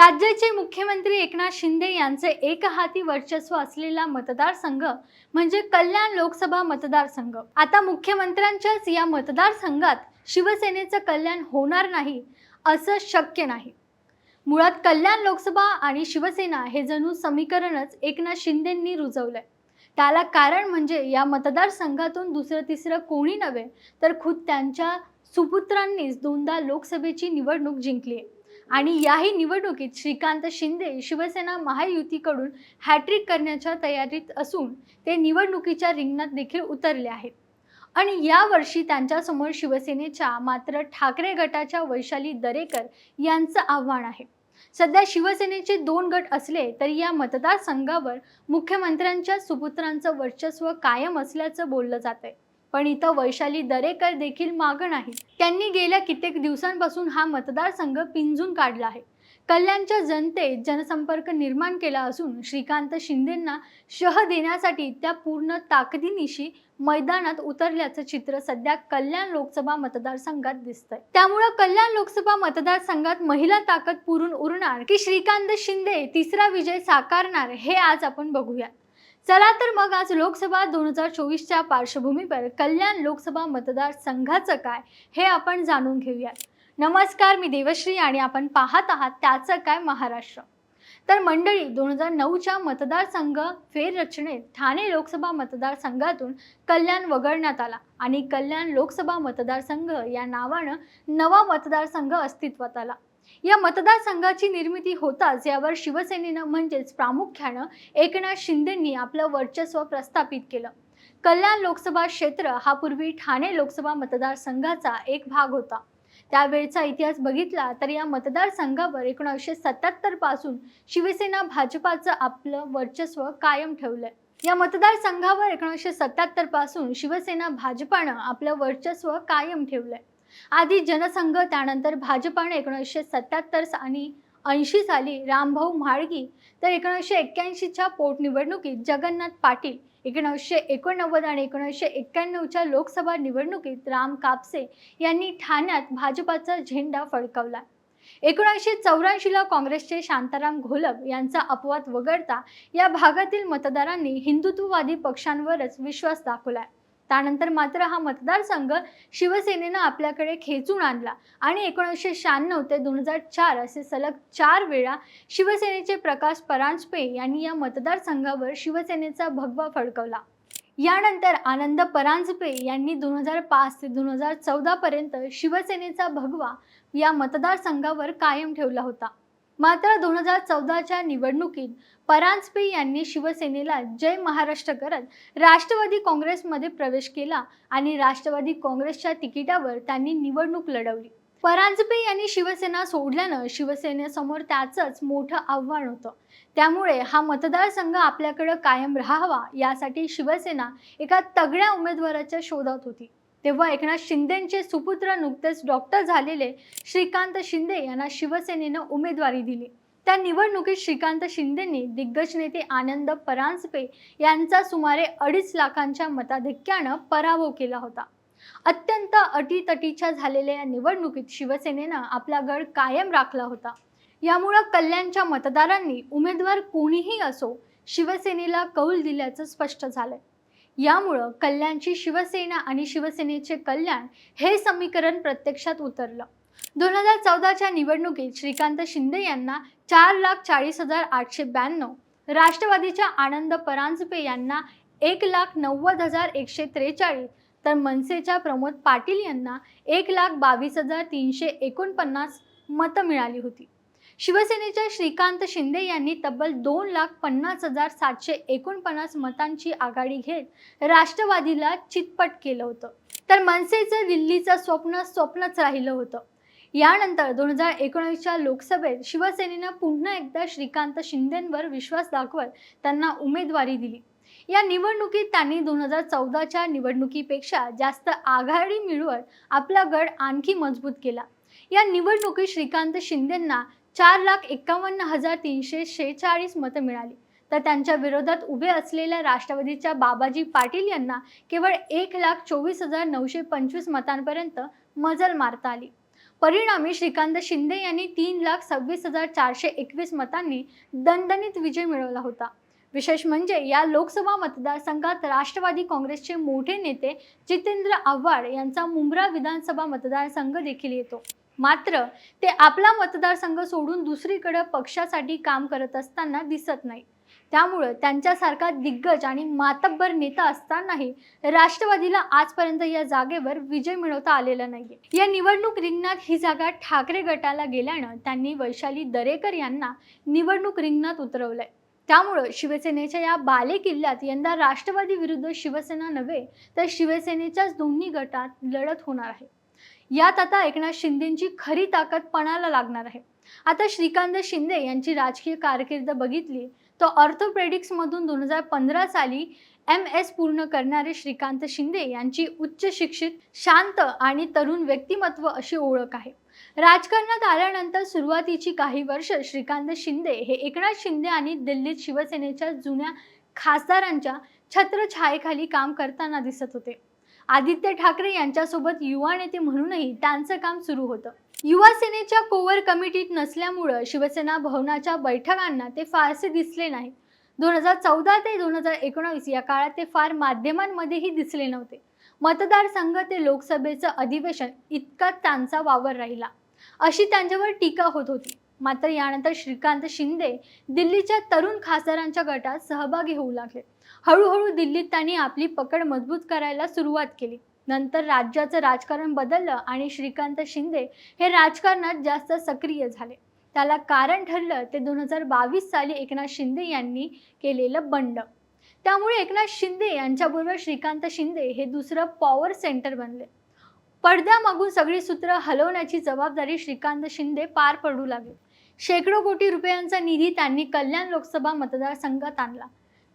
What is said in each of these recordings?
राज्याचे मुख्यमंत्री एकनाथ शिंदे यांचे एकहाती वर्चस्व असलेला मतदारसंघ म्हणजे कल्याण लोकसभा मतदारसंघ. आता मुख्यमंत्र्यांच्याच या मतदारसंघात शिवसेनेचं कल्याण होणार नाही असं शक्य नाही. मुळात कल्याण लोकसभा आणि शिवसेना हे जणू समीकरणच एकनाथ शिंदेंनी रुजवलंय. त्याला कारण म्हणजे या मतदारसंघातून दुसरं तिसरं कोणी नव्हे तर खुद त्यांच्या सुपुत्रांनीच दोनदा लोकसभेची निवडणूक जिंकली आहे आणि याही निवडणुकीत श्रीकांत शिंदे शिवसेना महायुतीकडून हॅट्रिक करण्याच्या तयारीत असून ते निवडणुकीच्या रिंगणात देखील उतरले आहेत. आणि यावर्षी त्यांच्यासमोर शिवसेनेच्या मात्र ठाकरे गटाच्या वैशाली दरेकर यांचं आव्हान आहे. सध्या शिवसेनेचे दोन गट असले तरी या मतदारसंघावर मुख्यमंत्र्यांच्या सुपुत्रांचं वर्चस्व कायम असल्याचं बोललं जात आहे पण इथं वैशाली दरेकर देखील मागं नाही त्यांनी गेल्या कित्येक दिवसांपासून हा मतदारसंघ पिंजून काढला आहे. कल्याणच्या जनतेत जनसंपर्क निर्माण केला असून श्रीकांत शिंदेंना शह देण्यासाठी त्या पूर्ण ताकदीनिशी मैदानात उतरल्याचं चित्र सध्या कल्याण लोकसभा मतदारसंघात दिसतंय. त्यामुळं कल्याण लोकसभा मतदारसंघात महिला ताकद पुरून उरणार की श्रीकांत शिंदे तिसरा विजय साकारणार हे आज आपण बघूया चला तर मग आज लोकसभा दोन हजार चोवीसच्या पार्श्वभूमीवर कल्याण लोकसभा मतदारसंघाचं काय हे आपण जाणून घेऊयात. नमस्कार मी देवश्री आणि आपण पाहत आहात त्याचं काय महाराष्ट्र. तर मंडळी दोन हजार नऊच्या मतदारसंघ फेररचनेत ठाणे लोकसभा मतदारसंघातून कल्याण वगळण्यात आला आणि कल्याण लोकसभा मतदारसंघ या नावानं नवा मतदारसंघ अस्तित्वात आला. या मतदारसंघाची निर्मिती होताच यावर शिवसेनेनं म्हणजेच प्रामुख्यानं एकनाथ शिंदेंनी आपलं वर्चस्व प्रस्थापित केलं. कल्याण लोकसभा क्षेत्र हा पूर्वी ठाणे लोकसभा मतदारसंघाचा एक भाग होता. त्यावेळचा इतिहास बघितला तर या मतदारसंघावर एकोणीसशे सत्याहत्तरपासून शिवसेना भाजपाचं आपलं वर्चस्व कायम ठेवलंय. या मतदारसंघावर एकोणीसशे सत्याहत्तरपासून शिवसेना भाजपानं आपलं वर्चस्व कायम ठेवलंय. आधी जनसंघ त्यानंतर भाजपाने एकोणीसशे सत्याहत्तर आणि ऐंशी साली रामभाऊ म्हाळगी तर एकोणीसशे एक्क्याऐंशीच्या पोटनिवडणुकीत जगन्नाथ पाटील एकोणीसशे एकोणनव्वद आणि एकोणीसशे एक्क्याण्णवच्या लोकसभा निवडणुकीत राम कापसे यांनी ठाण्यात भाजपाचा झेंडा फडकवला. एकोणीसशे चौऱ्याऐंशीला काँग्रेसचे शांताराम घोलप यांचा अपवाद वगळता या भागातील मतदारांनी हिंदुत्ववादी पक्षांवरच विश्वास दाखवलाय त्यानंतर मात्र हा मतदारसंघ शिवसेनेनं आपल्याकडे खेचून आणला. आणि एकोणीसशे शहाण्णव ते दोन हजार चार असे सलग चार वेळा शिवसेनेचे प्रकाश परांजपे यांनी या मतदारसंघावर शिवसेनेचा भगवा फडकवला. यानंतर आनंद परांजपे यांनी दोन हजार पाच ते दोन हजार चौदापर्यंत शिवसेनेचा भगवा या मतदारसंघावर कायम ठेवला होता. मात्र दोन हजार चौदाच्या निवडणुकीत परांजपे यांनी शिवसेनेला जय महाराष्ट्र करत राष्ट्रवादी काँग्रेसमध्ये प्रवेश केला आणि राष्ट्रवादी काँग्रेसच्या तिकिटावर त्यांनी निवडणूक लढवली. परांजपे यांनी शिवसेना सोडल्यानं शिवसेनेसमोर त्याचंच मोठं आव्हान होतं. त्यामुळे हा मतदारसंघ आपल्याकडं कायम राहावा यासाठी शिवसेना एका तगड्या उमेदवाराच्या शोधात होती. तेव्हा एकनाथ शिंदेचे सुपुत्र नुकतेच डॉक्टर झालेले श्रीकांत शिंदे यांना शिवसेनेनं उमेदवारी दिली. त्या निवडणुकीत श्रीकांत शिंदेंनी दिग्गज नेते आनंद परांजपे यांचा सुमारे अडीच लाखांच्या मताधिक्यानं पराभव केला होता. अत्यंत अटीतटीच्या झालेल्या या निवडणुकीत शिवसेनेनं आपला गड कायम राखला होता. यामुळं कल्याणच्या मतदारांनी उमेदवार कोणीही असो शिवसेनेला कौल दिल्याचं स्पष्ट झालंय. यामुळं कल्याणची शिवसेना आणि शिवसेनेचे कल्याण हे समीकरण प्रत्यक्षात उतरलं. दोन हजार चौदाच्या निवडणुकीत श्रीकांत शिंदे यांना चार लाख चाळीस हजार आठशे ब्याण्णव राष्ट्रवादीच्या आनंद परांजपे यांना एक लाख नव्वद हजार एकशे त्रेचाळीस तर मनसेच्या प्रमोद पाटील यांना एक लाख बावीस हजार तीनशे एकोणपन्नास मतं मिळाली होती. शिवसेनेच्या श्रीकांत शिंदे यांनी तब्बल दोन लाख पन्नास हजार सातशे एकोणपन्नास मतांची आघाडी घेत राष्ट्रवादीला चितपट केलं होतं. तर मनसेचं दिल्लीचं स्वप्न स्वप्नच राहिलं होतं. यानंतर दोन हजार एकोणीसच्या लोकसभेत शिवसेनेनं पुन्हा एकदा श्रीकांत शिंदेंवर विश्वास दाखवत त्यांना उमेदवारी दिली. या निवडणुकीत त्यांनी दोन हजार चौदाच्या निवडणुकीपेक्षा जास्त आघाडी मिळवत आपला गड आणखी मजबूत केला. या निवडणुकीत श्रीकांत शिंदेंना चार लाख एकावन्न हजार तीनशे शेहेचाळीस मतं मिळाली. तर त्यांच्या विरोधात उभे असलेल्या राष्ट्रवादीच्या बाबाजी पाटील यांना केवळ एक लाख चोवीस हजार नऊशे पंचवीस मतांपर्यंत मजल मारता आली. परिणामी श्रीकांत शिंदे यांनी तीन लाख सव्वीस हजार चारशे एकवीस मतांनी दणदणीत विजय मिळवला होता. विशेष म्हणजे या लोकसभा मतदारसंघात राष्ट्रवादी काँग्रेसचे मोठे नेते जितेंद्र आव्हाड यांचा मुंब्रा विधानसभा मतदारसंघ देखील येतो. मात्र ते आपला मतदारसंघ सोडून दुसरीकडे पक्षासाठी काम करत असताना दिसत नाही. त्यामुळं त्यांच्यासारखा दिग्गज आणि मातब्बर नेता असतानाही राष्ट्रवादीला आजपर्यंत या जागेवर विजय मिळवता आलेला नाहीये. या निवडणूक रिंगणात ही जागा ठाकरे गटाला गेल्यानं त्यांनी वैशाली दरेकर यांना निवडणूक रिंगणात उतरवलंय. त्यामुळं शिवसेनेच्या या बाले किल्ल्यात यंदा राष्ट्रवादी विरुद्ध शिवसेना नव्हे तर शिवसेनेच्याच दोन्ही गटात लढत होणार आहे. यात आता एकनाथ शिंदेची खरी ताकद पणाला लागणार आहे. आता श्रीकांत शिंदे यांची राजकीय कारकीर्द बघितली तर ऑर्थोप्रेडिक्समधून दोन हजार पंधरा साली एम एस पूर्ण करणारे श्रीकांत शिंदे यांची उच्च शिक्षित शांत आणि तरुण व्यक्तिमत्व अशी ओळख आहे. राजकारणात आल्यानंतर सुरुवातीची काही वर्ष श्रीकांत शिंदे हे एकनाथ शिंदे आणि दिल्लीत शिवसेनेच्या जुन्या खासदारांच्या छत्रछायेखाली काम करताना दिसत होते. आदित्य ठाकरे यांच्यासोबत युवा नेते म्हणूनही त्यांचं काम सुरू होतं. युवा सेनेच्या कोवर कमिटीत नसल्यामुळं शिवसेना भवनाच्या बैठकांना ते फारसे दिसले नाही दोन हजार चौदा ते दोन हजार एकोणावीस या काळात ते फार माध्यमांमध्येही दिसले नव्हते. मतदारसंघ ते लोकसभेचं अधिवेशन इतका त्यांचा वावर राहिला. अशी त्यांच्यावर टीका होत होती. मात्र यानंतर श्रीकांत शिंदे दिल्लीच्या तरुण खासदारांच्या गटात सहभागी होऊ लागले. हळूहळू दिल्लीत त्यांनी आपली पकड मजबूत करायला सुरुवात केली. नंतर राज्याचं राजकारण बदललं आणि श्रीकांत शिंदे हे राजकारणात जास्त सक्रिय झाले. त्याला कारण ठरलं ते दोन हजार बावीस साली एकनाथ शिंदे यांनी केलेलं बंड. त्यामुळे एकनाथ शिंदे यांच्याबरोबर श्रीकांत शिंदे हे दुसरं पॉवर सेंटर बनले. पडद्यामागून सगळी सूत्र हलवण्याची जबाबदारी श्रीकांत शिंदे पार पडू लागले. शेकडो कोटी रुपयांचा निधी त्यांनी कल्याण लोकसभा मतदारसंघात आणला.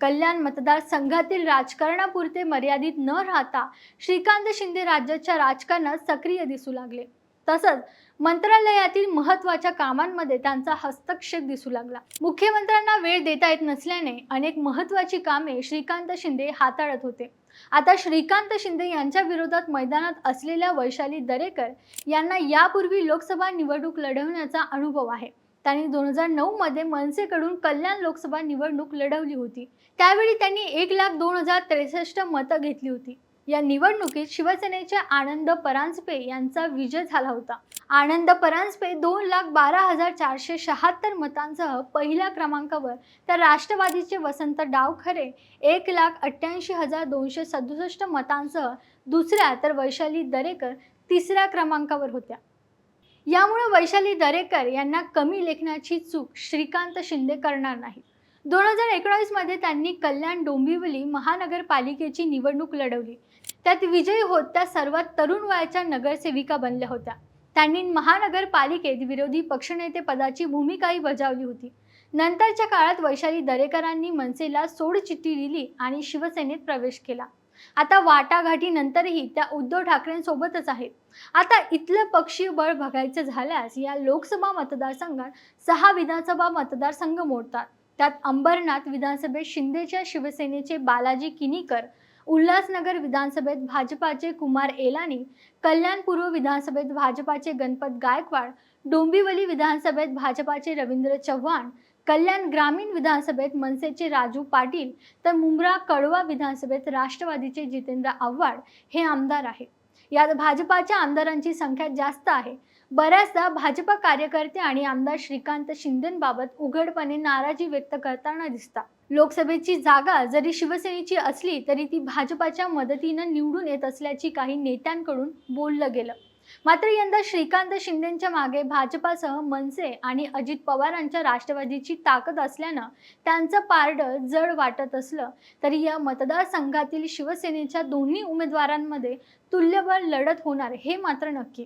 कल्याण मतदारसंघातील राजकारणापुरते मर्यादित न राहता श्रीकांत शिंदे राज्याच्या राजकारणात सक्रिय दिसू लागले. तसंच मंत्रालयातील महत्त्वाच्या कामांमध्ये त्यांचा हस्तक्षेप दिसू लागला. मुख्यमंत्र्यांना वेळ देता येत नसल्याने अनेक महत्वाची कामे श्रीकांत शिंदे हाताळत होते. आता श्रीकांत शिंदे यांच्या विरोधात मैदानात असलेल्या वैशाली दरेकर यांना यापूर्वी लोकसभा निवडणूक लढवण्याचा अनुभव आहे. त्यांनी दोन हजार नऊमध्ये मनसेकडून कल्याण लोकसभा निवडणूक लढवली होती. त्यावेळी त्यांनी एक लाख दोन हजार त्रेसष्ट मतं घेतली होती. या निवडणुकीत शिवसेनेचे आनंद परांजपे यांचा विजय झाला होता. आनंद परांजपे दोन लाख बारा हजार चारशे शहात्तर मतांसह पहिल्या क्रमांकावर तर राष्ट्रवादीचे वसंत डावखरे एक लाख अठ्ठ्याऐंशी हजार दोनशे सदुसष्ट मतांसह दुसऱ्या तर वैशाली दरेकर तिसऱ्या क्रमांकावर होत्या. यामुळे वैशाली दरेकर यांना कमी लेखनाची चूक श्रीकांत शिंदे करणार नाही दोन हजार एकोणावीसमध्ये त्यांनी कल्याण डोंबिवली महानगरपालिकेची निवडणूक लढवली. त्यात विजयी होत त्या सर्वात तरुण वयाच्या नगरसेविका बनल्या होत्या. त्यांनी महानगरपालिकेत विरोधी पक्षनेते पदाची भूमिकाही बजावली होती. नंतरच्या काळात वैशाली दरेकरांनी मनसेला सोडचिठ्ठी दिली आणि शिवसेनेत प्रवेश केला. आता वाटाघाटीनंतरही त्या उद्धव ठाकरेंसोबतच आहेत. आता इथलं पक्षीय बळ बघायचं झाल्यास या लोकसभा मतदारसंघात सहा विधानसभा मतदारसंघ मोडतात. त्यात अंबरनाथ विधानसभेत शिंदेच्या शिवसेनेचे बालाजी किनीकर उल्हासनगर विधानसभेत भाजपाचे कुमार एलानी कल्याण पूर्व विधानसभेत भाजपाचे गणपत गायकवाड डोंबिवली विधानसभेत भाजपाचे रवींद्र चव्हाण कल्याण ग्रामीण विधानसभेत मनसेचे राजू पाटील तर मुंब्रा कळवा विधानसभेत राष्ट्रवादीचे जितेंद्र आव्हाड हे आमदार आहेत. यात भाजपाच्या आमदारांची संख्या जास्त आहे. बऱ्याचदा भाजपा कार्यकर्ते आणि आमदार श्रीकांत शिंदेबाबत उघडपणे नाराजी व्यक्त करताना दिसतात. लोकसभेची जागा जरी शिवसेनेची असली तरी ती भाजपाच्या मदतीनं निवडून येत असल्याची काही नेत्यांकडून बोललं गेलं. मात्र यंदा श्रीकांत शिंदेच्या मागे भाजपासह मनसे आणि अजित पवारांच्या राष्ट्रवादीची ताकद असल्यानं त्यांचं पारडं जड वाटत असलं तरी या मतदारसंघातील शिवसेनेच्या दोन्ही उमेदवारांमध्ये तुल्यबळ लढत होणार हे मात्र नक्की.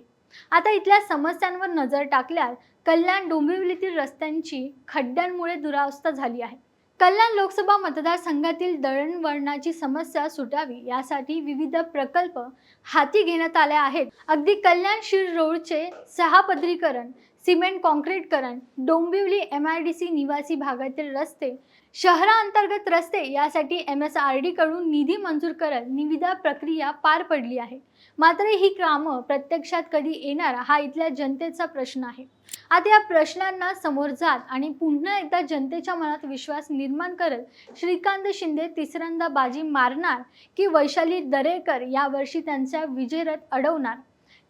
आता इथल्या समस्यांवर नजर टाकल्यास कल्याण डोंबिवलीतील रस्त्यांची खड्ड्यांमुळे दुरावस्था झाली आहे. कल्याण लोकसभा मतदारसंघातील दळणवळणाची समस्या सुटावी यासाठी विविध प्रकल्प हाती घेण्यात आले आहेत. अगदी कल्याण शिर रोडचे सहापदरीकरण cement कॉन्क्रीटकरण Dombivli M I D C निवासी भागातील रस्ते शहरांतर्गत रस्ते यासाठी एम एस आर डी कडून निधी मंजूर करत निविदा प्रक्रिया पार पडली आहे. मात्र ही कामं प्रत्यक्षात कधी येणार हा इथल्या जनतेचा प्रश्न आहे. आता या प्रश्नांना समोर जात आणि पुन्हा एकदा जनतेच्या मनात विश्वास निर्माण करत श्रीकांत शिंदे तिसऱ्यांदा बाजी मारणार की वैशाली दरेकर यावर्षी त्यांचा विजयरथ अडवणार?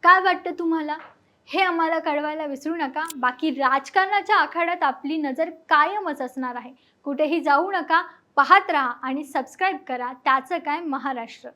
काय वाटतं तुम्हाला? हे आम्हाला कळवायला विसरू नका. बाकी राजकारणाच्या आखाड्यात आपली नजर कायमच असणार आहे. कुठेही जाऊ नका. पाहत राहा आणि सबस्क्राईब करा. त्याचं काय महाराष्ट्र?